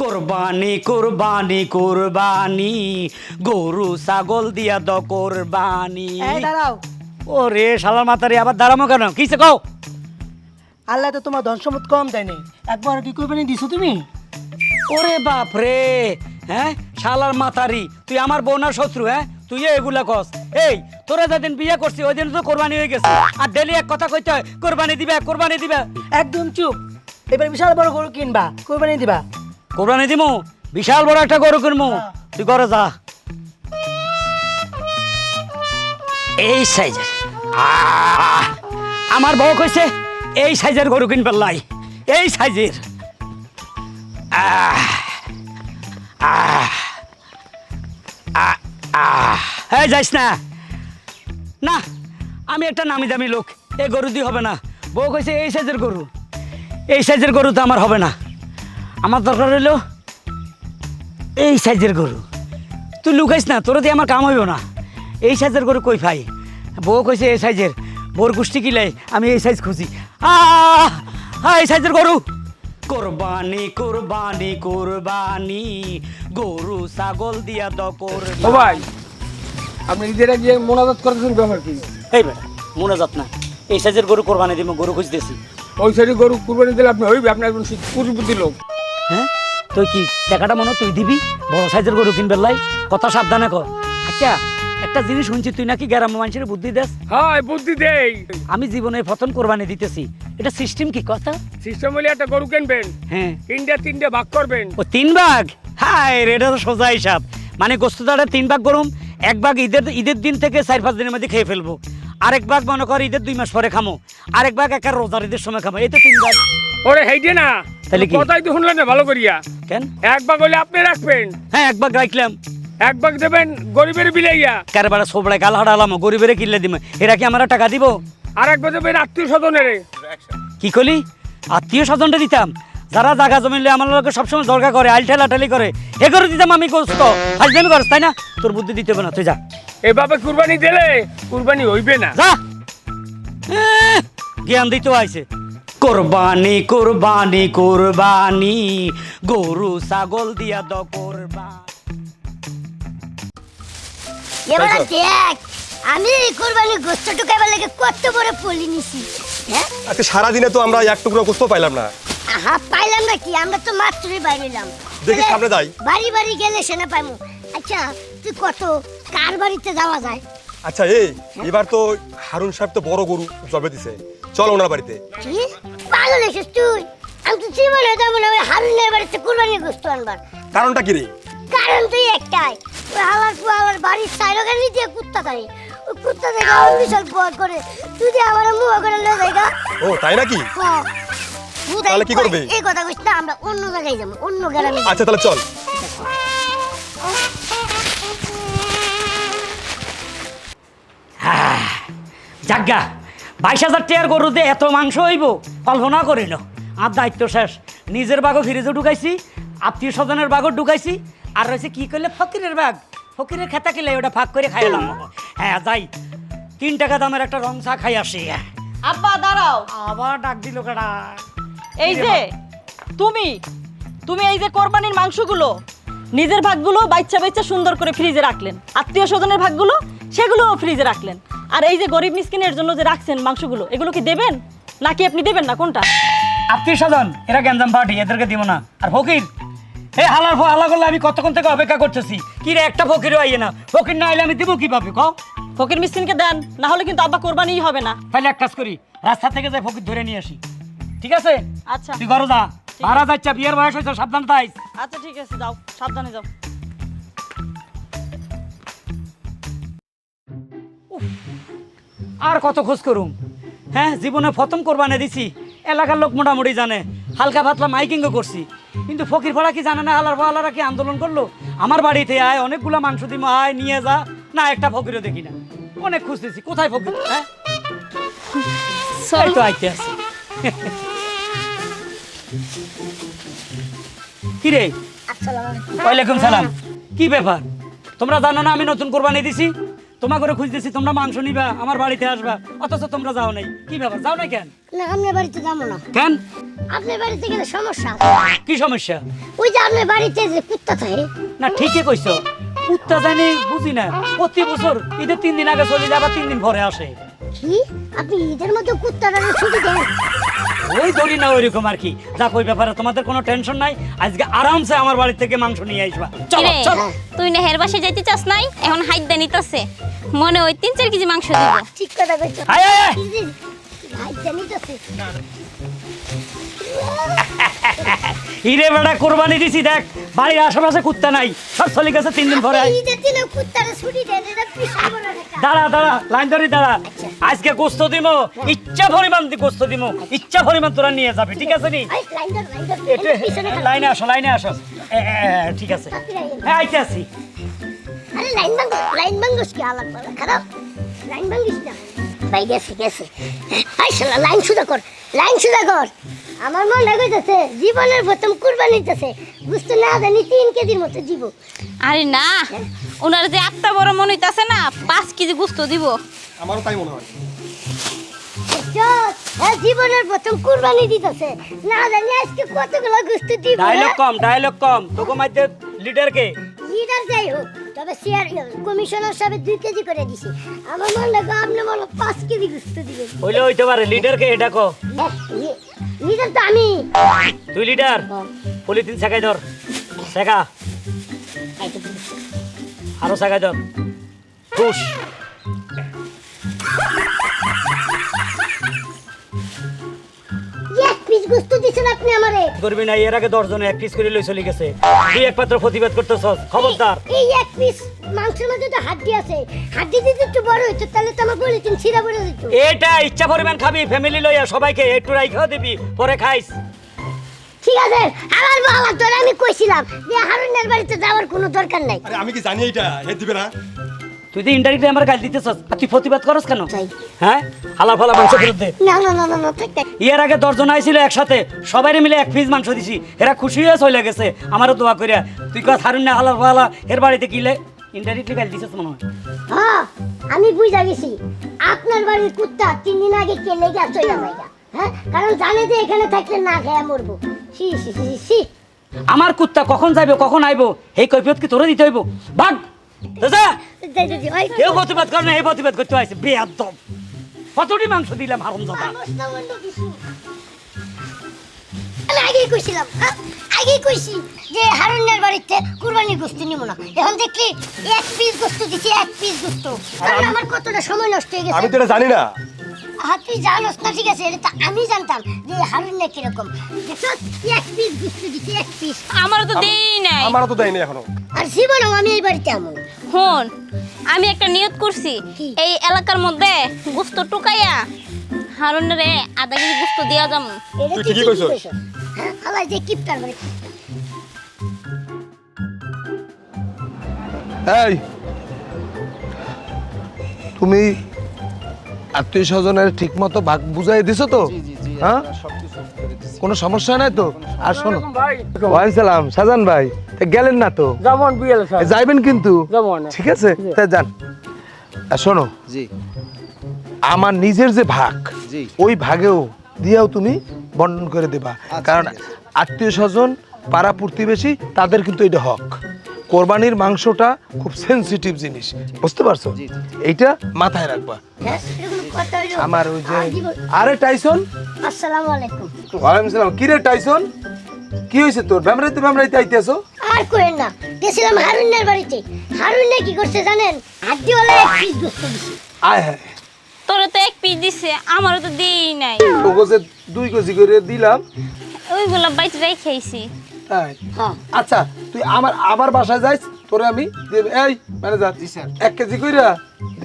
কোরবানি কোরবানি কোরবানি। গরু ছাগল দিয়া দ কোরবানি। এই দাঁড়াও। ও রে শালার মাতারি আবার দাঁড়ামো কেন? কিসে কও? আল্লাহ তো তোমার ধন সম্পদ কম দেয়নি একবার কি কোরবানি দিছো তুমি? ওরে বাপ রে হ্যাঁ? শালার মাতারি তুই আমার বোনার শত্রু হ্যাঁ? তুই এগুলা কস। এই তোরা যেদিন বিয়ে করছি ওই দিন তো কোরবানি হয়ে গেছে। আর ডেলি এক কথা কইতে হয় কোরবানি দিবে কোরবানি দিবে। একদম চুপ। এবার বিশাল বড় গরু কিনবা কোরবানি দিবা। কোরবানি দিমু? বিশাল বড় একটা গরু কিনবো তুই করে যা। এই সাইজের! আমার বউ কইছে এই সাইজের গরু কিনবে লাই। এই সাইজের! আহ! যাইস না। না আমি একটা নামি দামি লোক। এই গরু দিয়ে হবে না। বউ কইছে এই সাইজের গরু। এই সাইজের গরু তো আমার হবে না। আমার দরকার হইল এই সাইজের গরু। তুই লুকাইস না তোর দিয়ে আমার কাম হইব না। এই সাইজের গরু কই পাই বউ কইছে এই সাইজের। বোর গোষ্ঠী কিলাই আমি এই সাইজ খুঁজি। আহ! আহ, এই সাইজের গরু। কোরবানি কোরবানি কোরবানি। গরু ছাগল দিয়া দ ও ভাই আপনি নিজেরা গিয়ে মোনাজাত করতেছেন ব্যাপার কি? এই ভাই মোনাজাত না। এই সাইজের গরু কোরবানি দিব গরু খুঁজতেছি। ওই সাইডে গরু কুরবানি দিলে আপনি হইবে আপনি একজন কুরুপতি লোক। তুই কি টাকাটা মনে তুই দিবি? বড় সাইজের গরু কিনবে লাই। কথা সাবধানে কর। আচ্ছা একটা জিনিস শুনছি তুই নাকি গ্রাম মানুষের বুদ্ধি দেস? হ্যাঁ বুদ্ধি দেই। আমি জীবনে প্রথম কোরবানি দিতেছি। এটা সিস্টেম কি? কথা। সিস্টেম হলে একটা গরু কিনবেন। হ্যাঁ। তিনটা তিনটে ভাগ করবেন। ও তিন ভাগ? হাই এটা তো সোজা হিসাব। মানে গোস্তদাটা তিন ভাগ করুম এক ভাগ ঈদের ঈদের দিন থেকে চার পাঁচ দিনের মধ্যে খেয়ে ফেলব। আরেক ভাগ মনে কর ঈদের দুই মাস পরে খামো। আরেক ভাগ একা রোজার ঈদের সময় খামো। এই তো তিন ভাগ। ওরে হেইটে না। তাহলে কি? কথাই তো শুনলেন না ভালো করিয়া। কেন? এক ভাগ হলে আপনি রাখবেন। হ্যাঁ এক ভাগ রাখলাম। এক ভাগ দেবেন গরিবের বিলাইয়া। কারবার সোবড়ায় গাল হারালাম গরিবের কিনলে দিম। এরা কি আমার টাকা দিব? আর এক ভাগ দেবেন আত্মীয় স্বজনের। কি করলি আত্মীয় স্বজনটা দিতাম। যারা জায়গা জমিলে আমার লোকে সবসময় দরকার করে আইল ঠেলাঠালি করে এ করে দিতাম আমি গোস্ত। হাজদামি করস তাই না? তোর বুদ্ধি দিতে হবে না তুই যা। এভাবে কুরবানি দিলে কুরবানি হইবে না। যা। জ্ঞান দিতে আইছে। কোরবানি কোরবানি কোরবানি। গরু ছাগল দিয়া দ কোরবানি। এবার দেখ। আমি এই কোরবানি গোস্ত ঢুকাবার লেগে কত বড় পলি নিছি হ্যাঁ? আজকে সারাদিনে তো আমরা এক টুকরো গোস্ত পাইলাম না। আহা পাইলাম না কি? আমরা তো মাত্রই বাইরেলাম দেখি সামনে যাই। বাড়ি বাড়ি গেলে সেনা পাইমু। আচ্ছা তুই কত? কার বাড়িতে যাওয়া যায়? আচ্ছা এই এবার তো হারুন সাহেব তো বড় গরু জবে দিছে। চল ওনার বাড়িতে। কি? পাগল এসেছিস তুই? আমি তো জীবনে যাব না ওই হারুনের বাড়িতে কোরবানির গোস্ত আনবার। কারণটা কি রে? কারণ তুই একটাই। ওই হালার পু আমার বাড়ির সাইরোগানি দিয়ে কুত্তা থাকে ওই কুত্তা থেকে আমার বিশাল ভয় করে। তুই যে আমার মুখ করে লে জায়গা ও তাই নাকি? হ্যাঁ। তাহলে কি করবে? এই কথা কইস না আমরা অন্য জায়গায় যাব অন্য গ্রামে। আচ্ছা তাহলে চল। জাগা বাইশ হাজার টাকার গরুতে এত মাংস হইব? কল্পনা করিল। আর দায়িত্ব শেষ। নিজের বাগও ফ্রিজে ঢুকাইছি আত্মীয় স্বজনের বাগও ঢুকাইছি আর রয়েছে কি করলে ফকিরের বাগ ফকিরের খেতা কিলে ওটা ফাঁক করে খাইলাম হ্যাঁ যাই। তিন টাকা দামের একটা রং চা খাই আসি। আব্বা দাঁড়াও। আবার ডাক দিল কেডা? এই যে তুমি তুমি এই যে কোরবানির মাংসগুলো নিজের ভাগগুলো বাচ্চা বাচ্চা সুন্দর করে ফ্রিজে রাখলেন। আত্মীয় স্বজনের ভাগগুলো সেগুলোও ফ্রিজে রাখলেন। আর এই যে গরিব মিসকিনের জন্য যে রাখছেন মাংসগুলো এগুলো কি দেবেন? নাকি আপনি দেবেন না? কোনটা? আত্মীয় স্বজন এরা গ্যাঞ্জাম পার্টি এদেরকে দিব না। আর ফকির এই হালার ফ- হালা করলে আমি কতক্ষণ থেকে অপেক্ষা করতেছি? কি রে একটা ফকিরও আইয়ে না। ফকির না আইলে আমি দিব কীভাবে কও ফকির মিসকিনকে দেন না হলে কিন্তু আব্বা কোরবানিই হবে না। তাহলে এক কাজ করি রাস্তা থেকে যাই ফকির ধরে নিয়ে আসি। ঠিক আছে? আচ্ছা। তুই ঘরে যা। ভাড়া যাচ্ছে বিয়ের বয়স হয়েছে সাবধান তাই আচ্ছা ঠিক আছে যাও। সাবধানে যাও। আর কত খোঁজ করুম? হ্যাঁ জীবনে প্রথম কোরবানি দিছি। এলাকার লোক মোটামুটি জানে। হালকা পাতলা মাইকিংও করছি। কিন্তু ফকির ভাড়া কি জানে না হালার ফালারা কি আন্দোলন করল? আমার বাড়িতে আয় অনেকগুলা মাংস দিমো আয় নিয়ে যা। না একটা ফকিরও দেখি না। অনেক খুঁজতেছি কোথায় ফকির? হ্যাঁ? এই তো আইতে আছে। কি রে আসসালামু আলাইকুম। ওয়ালাইকুম সালাম। কি ব্যাপার? তোমরা জানো না আমি নতুন কোরবানি দিছি? তোমা করে খুঁজতেছি তোমরা মাংস নিবা আমার বাড়িতে আসবা। অথচ তোমরা যাও নাই। কি ব্যাপার? যাও নাই কেন? না বাড়িতে যাব না। কেন? আপনার বাড়িতে গেলে সমস্যা কি সমস্যা? ওই যে আপনার বাড়িতে যে কুত্তা থাকে। না ঠিকই কইছো। কুত্তা জানি বুঝি না। প্রতি বছর ঈদের তিন দিন আগে চলে যাবার তিন দিন পরে আসে। কি? আপনি ঈদের মধ্যে কুত্তাটা ছুটি দেন ওই দড়ি না ওইরকম আর কি। যাক ওই ব্যাপারে তোমাদের কোনো টেনশন নাই। আজকে আরামসে আমার বাড়ি থেকে মাংস নিয়ে আসবা। চলো কিরে, চলো। তুই না হের বাসে যাইতে চাস নাই? এখন হাইট দেনি তোছে মনে ওই তিন চার কেজি মাংস দিব। ঠিক কথা কইছো। আয়, আয়, আয়। ভাই জানিতেছে হিরে বেড়া কোরবানি দিছি দেখ। বাড়ির আশেপাশে কুত্তা নাই। সব চলে গেছে তিন দিন পরে। দাঁড়া দাঁড়া লাইন ধরি দাঁড়া। আজকে গোস্ত দিব ইচ্ছা পরিমাণ দি গোস্ত দিব ইচ্ছা পরিমাণ তোরা নিয়ে যাবি ঠিক আছে নি? লাইনে আসো লাইনে আসো। ঠিক আছে। হ্যাঁ আইতে আসি। লাইন ভাঙ্গ লাইন ভাঙ্গস কি আলাপ খারাপ। লাইন ভাঙ্গিস না। ভাই গেছে গেছে। লাইন সুদা কর লাইন সুদা কর। আমার মন লাগাইতেছে জীবনের প্রথম কুরবানি দিতেছে। বুঝতে না জানি তিন কেজির মতো জীব আরে না ওনার যে আটটা বড় মনে হইতাছে না পাঁচ কেজি গুস্ত দিব। আমারও তাই মনে হয়। হ্যাঁ জীবনের প্রথম কুরবানি দিতেছে। না জানি আজকে কতগুলো গুস্ত দিব ডায়লগ কম ডায়লগ কম। তোকে মাঝে লিডার কে? লিডার যাই হোক। তবে শেয়ার কমিশনার সাহেব দুই কেজি করে দিছি। আমার মন লাগে আপনি বলো পাঁচ কেজি গুস্ত দিবেন। হইলে হইতে পারে লিডার কে এটা কো। লিডার তো আমি। তুই লিডার পলিথিন শেখাই ধর। শেখা। আরও শেখাই ধর। খুশ গুস্ত দিছেন আপনি আমারে। করবি না এর আগে দশজনে এক পিস করে লই চলে গেছে। তুই একমাত্র প্রতিবাদ করতেছ খবরদার। এই এক পিস মাংসের মধ্যে তো হাড্ডি আছে। হাড্ডি যদি একটু বড় হইতো তাহলে তো আমার বলিতেন ছিঁড়া পড়ে যেত। এটা ইচ্ছা পরিমাণ খাবি ফ্যামিলি লইয়া সবাইকে একটু রাইখা দিবি পরে খাইস। ঠিক আছে আমার বাবা তোরা আমি কইছিলাম যে হারুনের বাড়িতে যাওয়ার কোনো দরকার নাই। আরে আমি কি জানি এটা? হে দিবে না? তুই তো ইন্টারনেটে আমার গাল দিতেছ আর তুই প্রতিবাদ করস কেন। হ্যাঁ? হালা ফালা মাংস দে না না না না না ঠিক আছে এর আগে দশজন আইছিল একসাথে সবাই মিলে এক পিস মাংস দিছি। এরা খুশি হয়ে চলে গেছে আমারও দোয়া করিয়া। তুই কথা হারুন না হালা ফালা এর বাড়িতে কিলে ইন্টারনেটে গাল দিছিস মনে হয়। হ্যাঁ আমি বুঝা গেছি। আপনার বাড়ির কুত্তা তিন দিন আগে কে লেগে চলে যায়গা হ্যাঁ? কারণ জানে যে এখানে থাকলে না খেয়ে মরবো। সি সি সি সি আমার কুত্তা কখন যাইবে কখন আইবো এই কৈফিয়ত কি তোরে দিতে হইব? ভাগ! কেউ প্রতিবাদ করে না এই প্রতিবাদ করতে আইছে বেয়াদব। কতটি মাংস দিলাম হারম দাদা? মানুষ না অন্য কিছু। আমি আগেই কইছিলাম হ্যাঁ? আগেই কইছি যে হারুনের বাড়িতে কুরবানি গোস্ত নিব না। এখন দেখলি এক পিস গোস্ত দিছি এক পিস গোস্ত আমার কতটা সময় নষ্ট হয়ে গেছে। আমি তো এটা জানি না। হ্যাঁ তুই জানোস না ঠিক আছে? এটা তো আমি জানতাম যে হারুন না কীরকম এক পিস গোস্ত দিছি এক পিস আমারও তো দেই নাই। আমারও তো দেয়নি এখনও। আর জীবনেও আমি এই বাড়িতে হন আমি একটা নিয়ত করছি। এই এলাকার মধ্যে গুস্ত টুকাইয়া হারুন রে আধা কেজি গুস্ত দিয়া যাম। তুই ঠিকই কইছস। হ্যাঁ যে কিপটার বাড়ি এই তুমি আত্মীয় স্বজনের ঠিক মতো ভাগ বুঝাই দিছো তো? হ্যাঁ? কোনো সমস্যা নাই তো? আর শোনো। ভাই। ওয়ালাইকুম সালাম সাজান ভাই। গেলেন না তো? যেমন স্যার যাইবেন কিন্তু? যেমন ঠিক আছে? তা যান। আর শোনো। জি। আমার নিজের যে ভাগ জি। ওই ভাগেও দিয়েও তুমি বন্টন করে দেবা। কারণ আত্মীয় স্বজন পাড়া প্রতিবেশী তাদের কিন্তু এটা হক। কোরবানির মাংসটা খুব সেনসিটিভ জিনিস। বুঝতে পারছ। এইটা মাথায় রাখবা। হ্যাঁ। আমার ওই যে আরে টাইসন? আসসালামু আলাইকুম। ওয়ালাইকুম সালাম। কি রে টাইসন? কি হয়েছে তোর? ব্যামরাইতে ব্যামরাইতে আইতেছো? আর কোয়েন না গেছিলাম হারুনের বাড়িতে। হারুন কি করছে জানেন? হাড্ডিওয়ালা এক পিস দিছে। আয় হ্যাঁ। তোরে তো এক পিস দিছে আমারও তো দেই নাই। তোকে যে দুই কেজি করে দিলাম। ওইগুলো বাইতে রাই খাইছি। তাই? হ্যাঁ। আচ্ছা তুই আমার আবার বাসায় যাইস তোরে আমি এই ম্যানেজার এক কেজি কইরা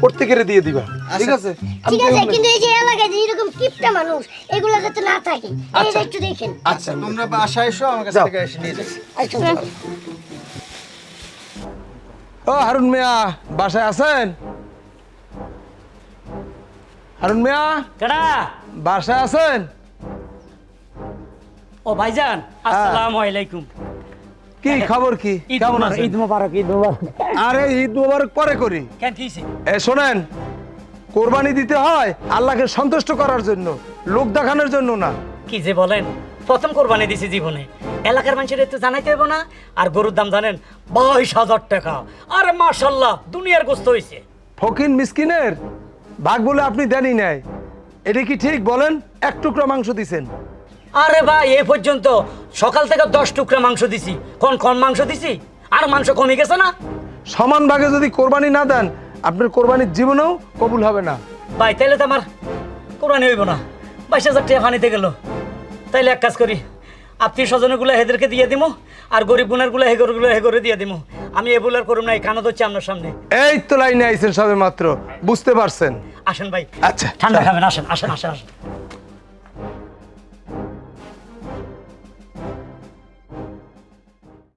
প্রত্যেকেরে দিয়ে দিবা। ঠিক আছে? ঠিক আছে কিন্তু এই যে এলাকায় যে এরকম কিপটা মানুষ এগুলো যাতে না থাকে এইটা আচ্ছা। একটু দেখেন। আচ্ছা তোমরা বাসায় এসো আমার কাছ থেকে এসে নিয়ে যাও। আচ্ছা, ও হারুন মিয়া বাসায় আছেন? হারুন মিয়া? কেডা? বাসায় আছেন? ও ভাইজান আসসালামু আলাইকুম। কি খবর কি? কেমন আছেন? ঈদ মুবারক ঈদ মুবারক। আরে ঈদ মোবারক পরে করি। কেন কিছে এ শোনেন কোরবানি দিতে হয় আল্লাহকে সন্তুষ্ট করার জন্য লোক দেখানোর জন্য না। কি যে বলেন প্রথম কোরবানি দিছি জীবনে। এলাকার মানুষের একটু জানাইতে হইব না আর গরুর দাম জানেন বাইশ হাজার টাকা। আরে মার্শাল্লাহ দুনিয়ার গোস্ত হয়েছে ফকিন মিসকিনের ভাগ বলে আপনি দেনই নাই। এটা কি ঠিক বলেন? এক টুকরা মাংস দিছেন। আরে ভাই এ পর্যন্ত সকাল থেকে দশ টুকরা মাংস দিছি। কোন কম মাংস দিছি? আর মাংস কমে গেছে না? সমান ভাগে যদি কোরবানি না দেন আপনার কোরবানির জীবনেও কবুল হবে না। ভাই তাইলে তো আমার কোরবানি হইব না। বাইশ হাজার টাকা পানিতে গেল। তাইলে এক কাজ করি আত্মীয় স্বজনগুলো হেদেরকে দিয়ে দিমু আর গরিব গুনারগুলো হে গরুগুলো হে করে দিয়ে দিমু। আমি এগুলো আর করুম না এই কানত হচ্ছে আপনার সামনে। এই তো লাইনে আইছেন সবে মাত্র বুঝতে পারছেন। আসেন ভাই। আচ্ছা ঠান্ডা খাবেন আসেন আসেন আসেন আসেন।